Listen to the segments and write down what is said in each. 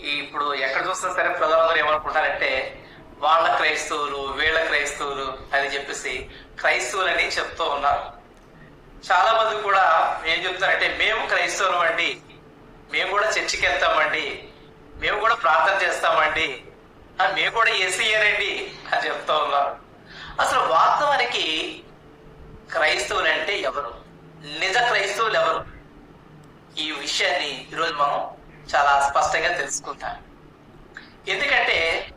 ఇప్పుడు ఎక్కడ చూసినా సరే ప్రజలందరూ ఏమనుకుంటారంటే వాళ్ళ క్రైస్తవులు వీళ్ళ క్రైస్తవులు అని చెప్పేసి క్రైస్తవులని చెప్తూ ఉన్నారు. చాలా మంది కూడా ఏం చెప్తారంటే మేము క్రైస్తవులం అండి. మేము కూడా చర్చికి వెళ్తామండి. మేము కూడా ప్రార్థన చేస్తామండి. మేము కూడా ఏసీయనండి అని చెప్తా ఉన్నారు. అసలు వాస్తవానికి క్రైస్తవులు అంటే ఎవరు? నిజ క్రైస్తవులు ఎవరు? ఈ విషయాన్ని ఈరోజు మనం చాలా స్పష్టంగా తెలుసుకుంటాం. ఎందుకంటే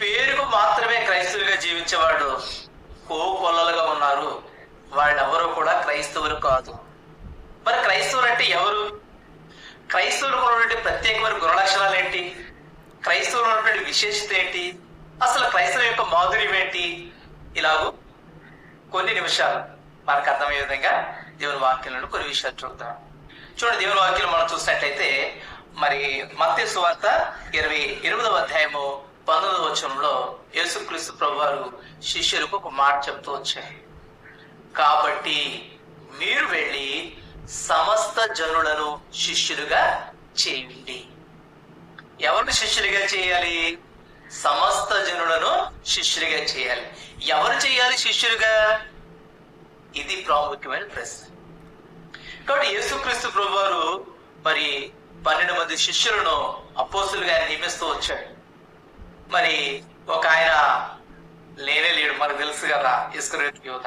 పేరుకు మాత్రమే క్రైస్తవులుగా జీవించేవాడు కోకొల్లలుగా ఉన్నారు. వాళ్ళెవరూ కూడా క్రైస్తవులు కాదు. మరి క్రైస్తవులు అంటే ఎవరు? క్రైస్తవులకు ఉన్నటువంటి ప్రత్యేకమైన గుణలక్షణాలు ఏంటి? క్రైస్తవులు ఉన్నటువంటి విశేషత ఏంటి? అసలు క్రైస్తవం యొక్క మాధుర్యం ఏంటి? ఇలాగూ కొన్ని నిమిషాలు మనకు అర్థమయ్యే విధంగా దేవుని వాక్యాలను కొన్ని విషయాలు చూద్దాం. చూడండి దేవుని వాక్యం మనం చూసినట్లయితే మరి మత్తి సువార్త ఇరవై ఎనిమిదవ అధ్యాయము పంతొమ్మిదవ వచనంలో యేసుక్రీస్తు ప్రభు వారు శిష్యులకు ఒక మాట చెప్తూ వచ్చారు. కాబట్టి మీరు వెళ్ళి సమస్త జనులను శిష్యులుగా చేయండి. ఎవరిని శిష్యులుగా చేయాలి? సమస్త జనులను శిష్యులుగా చేయాలి. ఎవరు చేయాలి శిష్యులుగా? ఇది ప్రాముఖ్యమైన ప్రశ్న. కాబట్టి యేసుక్రీస్తు ప్రభు వారు మరి పన్నెండు మంది శిష్యులను అపోసులుగా నియమిస్తూ వచ్చాడు. మరి ఒక ఆయన లేనే లేడు మనకు తెలుసు కదా ఇస్కరేత్ యువత.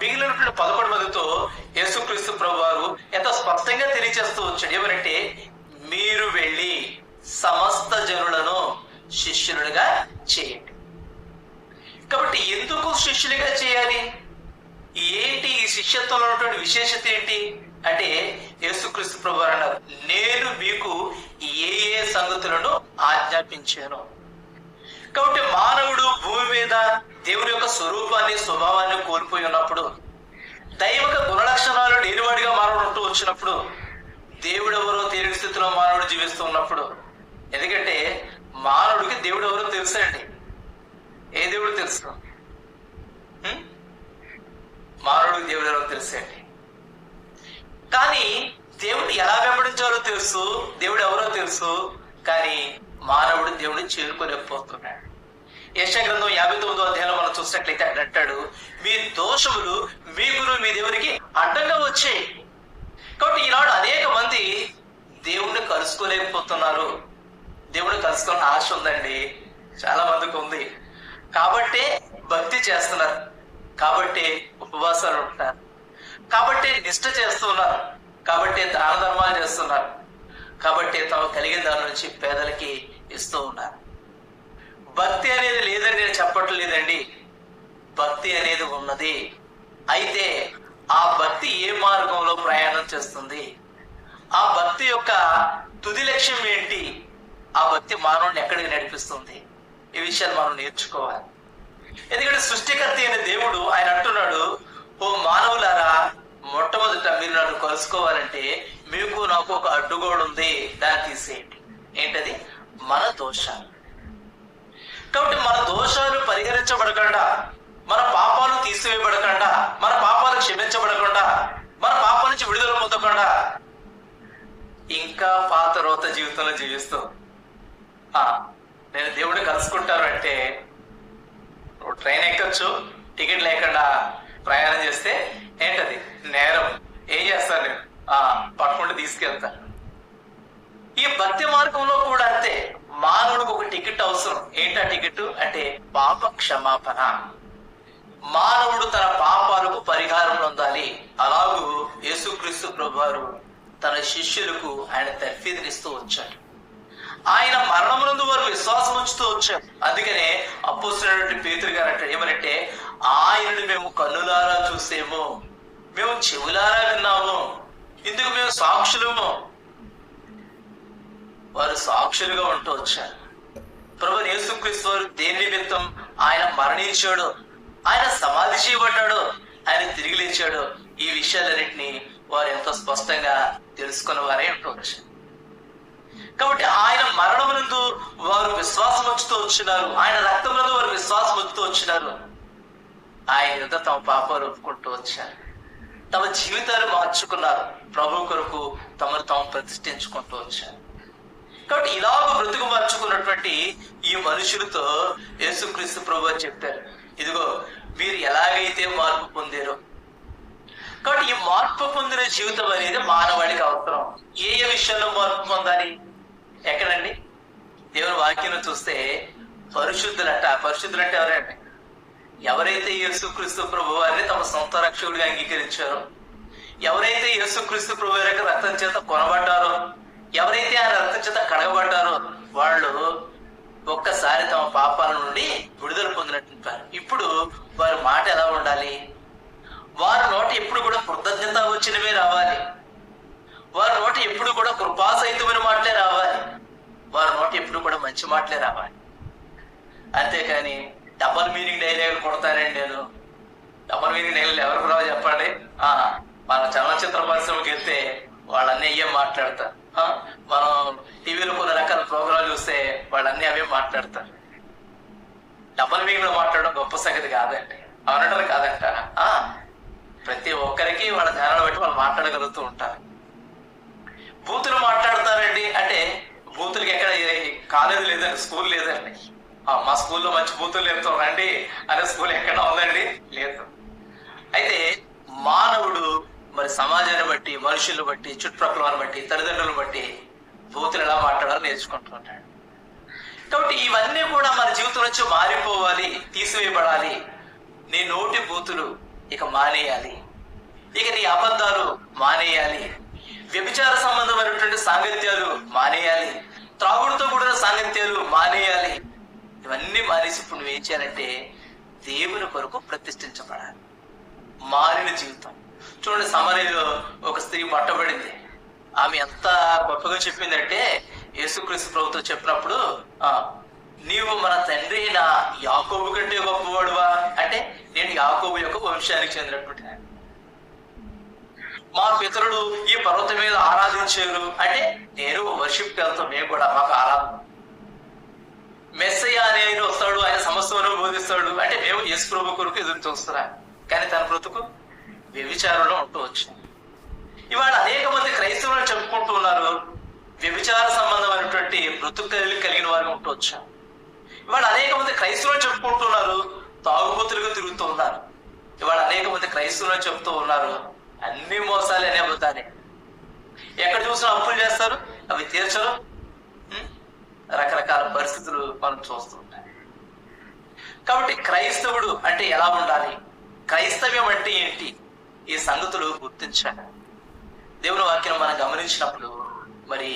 మిగిలినటువంటి పదకొండు మందితో యేసుక్రీస్తు ప్రభు వారు ఎంతో స్పష్టంగా తెలియజేస్తూ వచ్చాడు. ఏమనంటే మీరు వెళ్ళి సమస్త జనులను శిష్యులుగా చేయండి. కాబట్టి ఎందుకు శిష్యులుగా చేయాలి? ఏంటి ఈ శిష్యత్వంలో ఉన్నటువంటి విశేషత ఏంటి? అంటే యేసుక్రీస్తు ప్రభు అన్నారు నేను మీకు ఏ ఏ సంగతులను ఆజ్ఞాపించాను? కాబట్టి మానవుడు భూమి మీద దేవుని యొక్క స్వరూపాన్ని స్వభావాన్ని కోల్పోయి ఉన్నప్పుడు దైవక గుణలక్షణాలు లేనివాడిగా మానవుడు ఉంటూ వచ్చినప్పుడు దేవుడు ఎవరో తెలియని స్థితిలో మానవుడు జీవిస్తూ ఉన్నప్పుడు ఎందుకంటే మానవుడికి దేవుడు ఎవరో తెలుసండి. ఏ దేవుడు తెలుసు? మానవుడికి దేవుడు ఎవరో తెలుసండి. కానీ దేవుడు ఎలా వెంబడించాలో తెలుసు దేవుడు ఎవరో తెలుసు కానీ మానవుడు దేవుడిని చేరుకోలేకపోతున్నాడు. యశగ్రంథం యాభై తొమ్మిదో అధ్యాయంలో మనం చూసినట్లయితే ఆయన అంటాడు మీ దోషములు మీకును మీ దేవునికి అడ్డంగా వచ్చాయి. కాబట్టి ఈనాడు అనేక మంది దేవుణ్ణి కలుసుకోలేకపోతున్నారు. దేవుడిని కలుసుకోవాలని ఆశ ఉందండి. చాలా మందికి ఉంది. కాబట్టే భక్తి చేస్తున్నారు. కాబట్టి ఉపవాసాలు ఉంటున్నారు. కాబట్టి నిష్ట చేస్తున్నారు. కాబట్టి దాన ధర్మాలు చేస్తున్నారు. కాబట్టి తమ కలిగిన దాని నుంచి పేదలకి ఇస్తూ ఉన్నారు. భక్తి అనేది లేదని నేను చెప్పట్లేదండి భక్తి అనేది ఉన్నది. అయితే ఆ భక్తి ఏ మార్గంలో ప్రయాణం చేస్తుంది? ఆ భక్తి యొక్క తుది లక్ష్యం ఏంటి? ఆ భక్తి మానవుడిని ఎక్కడికి నడిపిస్తుంది? ఈ విషయాలు మనం నేర్చుకోవాలి. ఎందుకంటే సృష్టికర్త అయిన దేవుడు ఆయన అంటున్నాడు ఓ మానవులారా మొట్టమొదట మీరు నన్ను కలుసుకోవాలంటే మీకు నాకు ఒక అడ్డుగోడు ఉంది. దాన్ని తీసేయండి. ఏంటది? మన దోషాలు. కాబట్టి మన దోషాలు పరిహరించబడకుండా మన పాపాలు తీసివేయబడకుండా మన పాపాలు క్షమించబడకుండా మన పాపాల నుంచి విడుదల పొందకుండా ఇంకా పాత రోత జీవితంలో జీవిస్తూ ఆ, నేను దేవుడిని కలుసుకుంటాను అంటే ట్రైన్ ఎక్కచ్చు టికెట్ లేకుండా ప్రయాణం చేస్తే ఏంటది? నేరం. ఏం చేస్తాను నేను? ఆ, పట్టుకుంటూ తీసుకెళ్తా. ఈ భక్తి మార్గంలో కూడా అంతే. మానవుడికి ఒక టికెట్ అవసరం. ఏంటా టికెట్? అంటే పాప క్షమాపణ. మానవుడు తన పాపాలకు పరిహారం పొందాలి. అలాగూ యేసుక్రీస్తు ప్రభువారు తన శిష్యులకు ఆయన తర్ఫీదునిస్తూ వచ్చాడు. ఆయన మరణమునందు వారు విశ్వాసం ఉంచుతూ వచ్చారు. అందుకనే అప్పుస్తున్నటువంటి పేతురు గారు అంటే ఏమనంటే ఆయనను మేము కన్నులారా చూసేమో. చెవులారా విన్నాము. ఇందుకు మేము సాక్షులము. వారు సాక్షులుగా ఉంటూ వచ్చారు. ప్రభు యేసుక్రీస్తు వారు దేని నిమిత్తం ఆయన మరణించాడు? ఆయన సమాధి చేయబడ్డాడు. ఆయన తిరిగి లేచాడు. ఈ విషయాలన్నింటినీ వారు ఎంతో స్పష్టంగా తెలుసుకున్న వారే ఉండవచ్చు కాబట్టి ఆయన మరణమునందు వారు విశ్వాసం వచ్చుతూ వచ్చినారు. ఆయన రక్తమునందు వారు విశ్వాసం వచ్చుతూ వచ్చినారు. ఆయన యుద్ధ తమ పాపాలు ఒప్పుకుంటూ వచ్చారు. తమ జీవితాలు మార్చుకున్నారు. ప్రభు కొరకు తమను తాము ప్రతిష్ఠించుకుంటూ వచ్చారు. కాబట్టి ఇలాగ బ్రతుకు మార్చుకున్నటువంటి ఈ మనుషులతో యేసుక్రీస్తు ప్రభు అని చెప్పారు. ఇదిగో మీరు ఎలాగైతే మార్పు పొందారో. కాబట్టి ఈ మార్పు పొందిన జీవితం అనేది మానవాళికి అవసరం. ఏ ఏ విషయంలో మార్పు పొందాలి? ఎక్కడండి? దేవుని వాక్యం చూస్తే పరిశుద్ధులంట. పరిశుద్ధులంటే ఎవరండి? ఎవరైతే యేసుక్రీస్తు ప్రభు వారిని తమ సొంత రక్షకుడిగా అంగీకరించారో ఎవరైతే యేసుక్రీస్తు ప్రభు యొక్క రక్తం చేత కొనబడ్డారో ఎవరైతే ఆ రక్తం చేత కడగబడ్డారో వాళ్ళు ఒక్కసారి తమ పాపాల నుండి విడుదల పొందినట్టుంటారు. ఇప్పుడు వారి మాట ఎలా ఉండాలి? వారి నోట ఎప్పుడు కూడా కృతజ్ఞత వచ్చినవే రావాలి. వారి నోట ఎప్పుడు కూడా కృపాసహితమైన మాటలే రావాలి. వారి నోట ఎప్పుడు కూడా మంచి మాటలే రావాలి. అంతేకాని డబల్ మీనింగ్ డైలాగ్ కొడతానండి నేను డబల్ మీనింగ్ డైలాగ్ ఎవరికి రావు చెప్పండి. ఆ మన చలనచిత్ర పరిశ్రమకి వెళ్తే వాళ్ళన్నీ అయ్యే మాట్లాడతారు మనం టీవీలో కొన్ని రకాల ప్రోగ్రాం చూస్తే వాళ్ళన్నీ అవే మాట్లాడతారు డబల్ మీనింగ్లో మాట్లాడడం గొప్ప సంగతి కాదండి. అవునంటారు కాదంట ఆ, ప్రతి ఒక్కరికి వాళ్ళ ధ్యానాలు బట్టి వాళ్ళు మాట్లాడగలుగుతూ ఉంటారు. బూతులు మాట్లాడతారండి. అంటే బూతులకి ఎక్కడ కాలేజ్ లేదండి స్కూల్ లేదండి. మా స్కూల్లో మంచి బూతులు లేపుతాం. రండి. అనే స్కూల్ ఎక్కడ ఉందండి. లేదు. అయితే మానవుడు మరి సమాజాన్ని బట్టి మనుషులను బట్టి చుట్టుప్రక్కల వారిని బట్టి తల్లిదండ్రులను బట్టి బూతులు ఎలా మాట్లాడాలో నేర్చుకుంటుంటాడు కాబట్టి ఇవన్నీ కూడా మన జీవితం నుంచి మారిపోవాలి తీసివేయబడాలి. నీ నోటి బూతులు ఇక మానేయాలి. ఇక నీ అబద్ధాలు మానేయాలి. వ్యభిచార సంబంధమైనటువంటి సాంగత్యాలు మానేయాలి. త్రాగుడుతో కూడిన సాంగత్యాలు మానేయాలి. ఇవన్నీ మానేసి ఇప్పుడు నువ్వేం చేయాలంటే దేవుని కొరకు ప్రతిష్ఠించబడాలి. మారిన జీవితం. చూడండి సమరలో ఒక స్త్రీ పట్టబడింది ఆమె ఎంత గొప్పగా చెప్పిందంటే యేసుక్రీస్తు ప్రభుత్వం చెప్పినప్పుడు ఆ నీవు మన తండ్రి అయిన యాకోబు కంటే గొప్పవాడువా? అంటే నేను యాకోబు యొక్క వంశానికి చెందినటువంటి మా పితరుడు ఈ పర్వతం మీద ఆరాధించారు. అంటే నేను వర్షిప్ వెళ్తాం మేము కూడా మాకు ఆరాధన. మెస్సయ్య అనే ఆయన వస్తాడు ఆయన సమస్యను బోధిస్తాడు అంటే మేము యేసు ప్రభు కొరకు ఎదురు చూస్తున్నా. కానీ తన బ్రతుకు వ్యభిచారంలో ఉంటూ వచ్చింది. ఇవాళ అనేక మంది క్రైస్తవులు చెప్పుకుంటూ ఉన్నారు వ్యభిచార సంబంధమైనటువంటి బ్రతుకు కలిగి కలిగిన వారు ఉంటూ వచ్చాం. ఇవాళ అనేక మంది క్రైస్తవులు చెప్పుకుంటున్నారు తాగుబోతులుగా తిరుగుతూ ఉన్నారు. ఇవాళ అనేక మంది క్రైస్తవులను చెప్తూ ఉన్నారు అన్ని మోసాలే అనే అబద్ధాలే ఎక్కడ చూసినా అప్పులు చేస్తారు అవి తీర్చరు పరిస్థితులు మనం చూస్తూ కాబట్టి క్రైస్తవుడు అంటే ఎలా ఉండాలి? క్రైస్తవ్యం అంటే ఏంటి? ఈ సంగతులు గుర్తించాలి. దేవుని వాక్యం మనం గమనించినప్పుడు మరి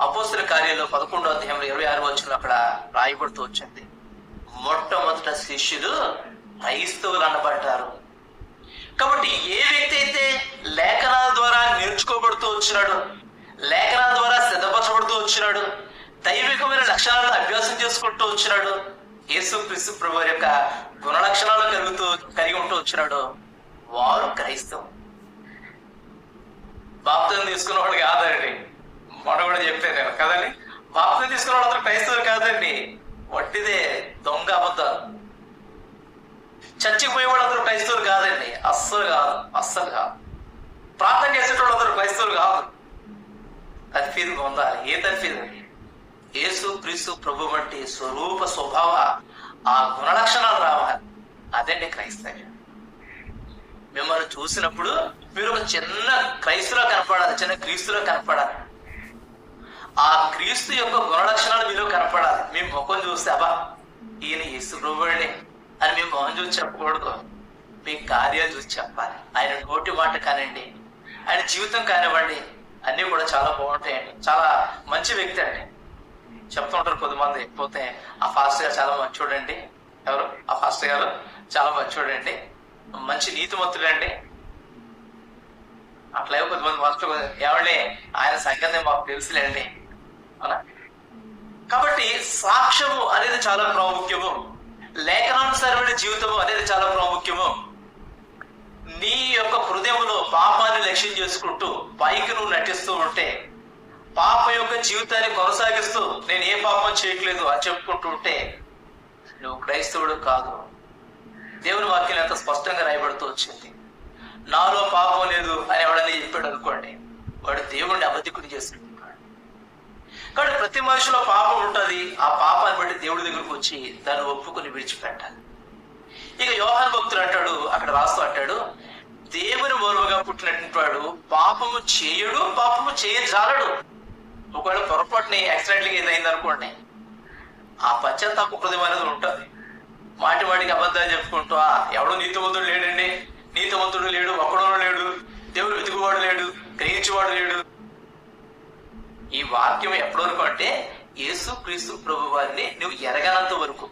అపోస్తుల కార్యంలో పదకొండో అధ్యాయంలో ఇరవై ఆరు వచ్చిన అక్కడ రాయబడుతూ వచ్చింది. మొట్టమొదట శిష్యులు క్రైస్తవులు అనబడ్డారు. కాబట్టి ఏ వ్యక్తి అయితే లేఖనాల ద్వారా నేర్చుకోబడుతూ వచ్చినాడు లేఖనాల ద్వారా సిద్ధపరచబడుతూ వచ్చినాడు దైవికమైన లక్షణాలను అభ్యాసం చేసుకుంటూ వచ్చినాడు. యేసు క్రీస్తు ప్రభు యొక్క గుణ లక్షణాలు కలుగుతూ కలిగి ఉంటూ వచ్చినాడు. వారు క్రైస్తవం బాప్తం తీసుకున్నవాడు కాదండి. మొన్న కూడా చెప్పాను నేను కదండి. బాప్తం తీసుకున్నవాడు అతను క్రైస్తవులు కాదండి. వట్టిదే దొంగ అబద్ధం చచ్చిపోయేవాడు అతను క్రైస్తవులు కాదండి. అస్సలు కాదు. అస్సలు కాదు. ప్రార్థన చేసేటోడు అతను క్రైస్తవులు కాదు. తర్ఫీదు పొందాలి ఏ తర్ఫీదు యేసు క్రీస్తు ప్రభు వంటి స్వరూప స్వభావ ఆ గుణలక్షణాలు రావాలి. అదండి క్రైస్తవ్యం. మిమ్మల్ని చూసినప్పుడు మీరు ఒక చిన్న క్రైస్తులో కనపడాలి చిన్న క్రీస్తులో కనపడాలి. ఆ క్రీస్తు యొక్క గుణలక్షణాలు మీలో కనపడాలి. మీ ముఖం చూస్తే అబ్బా ఈయన యేసు ప్రభుడే అని మీ మొహం చూసి చెప్పకూడదు. మీ కార్యాలు చూసి చెప్పాలి. ఆయన నోటి మాట కానివ్వండి ఆయన జీవితం కానివ్వండి అన్నీ కూడా చాలా బాగుంటాయండి. చాలా మంచి వ్యక్తి అండి. చెప్తుంటారు కొద్దిమంది. పోతే ఆ ఫాస్ట్ గారు చాలా మంచోడండి. ఎవరు? ఆ ఫాస్ట్ గారు చాలా మంచోడండి. మంచి నీతిమంతుడండి. అట్లా కొద్దిమంది మాస్టర్ ఏమండి? ఆయన సంగతి మాకు తెలుసులేండి. అవునా? కాబట్టి సాక్ష్యము అనేది చాలా ప్రాముఖ్యము. లేఖనానుసారమైన జీవితము అనేది చాలా ప్రాముఖ్యము. నీ యొక్క హృదయంలో పాపాన్ని లక్ష్యం చేసుకుంటూ పైకి నువ్వు నటిస్తూ ఉంటే పాప యొక్క జీవితాన్ని కొనసాగిస్తూ నేను ఏ పాపం చేయట్లేదు అని చెప్పుకుంటూ ఉంటే నువ్వు క్రైస్తవుడు కాదు. దేవుని వాక్యం ఎంత స్పష్టంగా రాయబడుతూ వచ్చింది. నాలో పాపం లేదు అని ఎవడని చెప్పాడు అనుకోండి వాడు దేవుడిని అబద్ధికుని చేసుకుంటున్నాడు. కాబట్టి ప్రతి మనిషిలో పాపం ఉంటుంది ఆ పాపాన్ని బట్టి దేవుడి దగ్గరకు వచ్చి దాన్ని ఒప్పుకొని విడిచిపెట్టాలి. ఇక యోహాన్ భక్తులు అంటాడు అక్కడ రాస్తూ అంటాడు దేవుని మూలముగా పుట్టినటువంటి వాడు పాపము చేయడు పాపము చేయజాలడు. ఒకవేళ పొరపాటుని యాక్సిడెంట్గా ఏదైంది అనుకోండి ఆ పశ్చాత్తాప హృదయం అనేది ఉంటుంది. మాటి వాడికి అబద్ధాలు చెప్పుకుంటూ "ఆ, ఎవడు నీతివంతుడు లేడండి. నీతివంతుడు లేడు ఒక్కడోడు లేడు. దేవుడు వెతుకువాడు లేడు గ్రహించేవాడు లేడు. ఈ వాక్యం ఎప్పటి వరకు అంటే యేసు క్రీస్తు ప్రభు వారిని నువ్వు ఎరగనంత వరకు.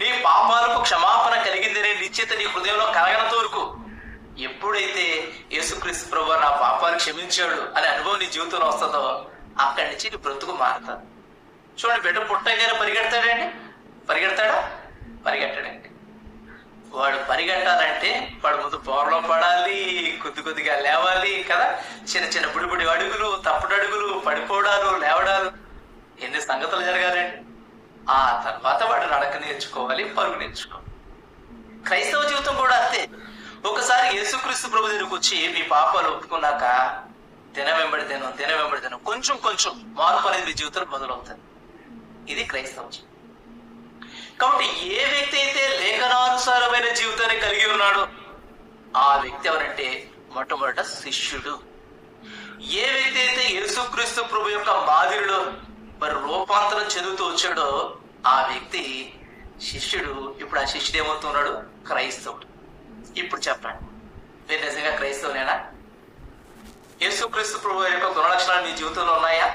నీ పాపాలకు క్షమాపణ కలిగిందనే నిశ్చిత నీ హృదయంలో కలగనంత వరకు. ఎప్పుడైతే యేసుక్రీస్తు ప్రభు నా పాపాలు క్షమించాడు అనే అనుభవం నీ జీవితంలో వస్తుందో అక్కడి నుంచి నీ బ్రతుకు మారుతుంది. చూడండి బిడ్డ పుట్టగానే పరిగెడతాడండి? పరిగెడతాడా? పరిగెట్టడండి. వాడు పరిగెట్టాలంటే వాడు ముందు బోర్లో పడాలి కొద్ది కొద్దిగా లేవాలి కదా. చిన్న చిన్న బుడిబుడి అడుగులు తప్పుడు అడుగులు పడిపోవడాలు లేవడాలు ఎన్ని సంగతులు జరగాలండి? ఆ తర్వాత వాడు నడక నేర్చుకోవాలి పరుగు నేర్చుకోవాలి. క్రైస్తవ జీవితం కూడా అంతే. ఒకసారి యేసుక్రీస్తు ప్రభు దగ్గరికి వచ్చి మీ పాపాలు ఒప్పుకున్నాక తిన వెంబడి దినం దినం వెంబడి దినం కొంచెం కొంచెం మార్పు అనేది మీ జీవితంలో మొదలవుతుంది. ఇది క్రైస్తవం కాబట్టి ఏ వ్యక్తి అయితే లేఖనానుసారమైన జీవితాన్ని కలిగి ఉన్నాడో ఆ వ్యక్తి ఎవరంటే మొట్టమొదట శిష్యుడు. ఏ వ్యక్తి అయితే యేసుక్రీస్తు ప్రభు యొక్క మాదిరిలో మరి రూపాంతరం చెందుతూ వచ్చాడో ఆ వ్యక్తి శిష్యుడు. ఇప్పుడు ఆ శిష్యుడు ఏమవుతున్నాడు? క్రైస్తవుడు. ఇప్పుడు చెప్పండి. మీరు నిజంగా క్రైస్తవునేనా? యేసుక్రీస్తు ప్రభు యొక్క గుణలక్షణాలు నీ జీవితంలో ఉన్నాయా?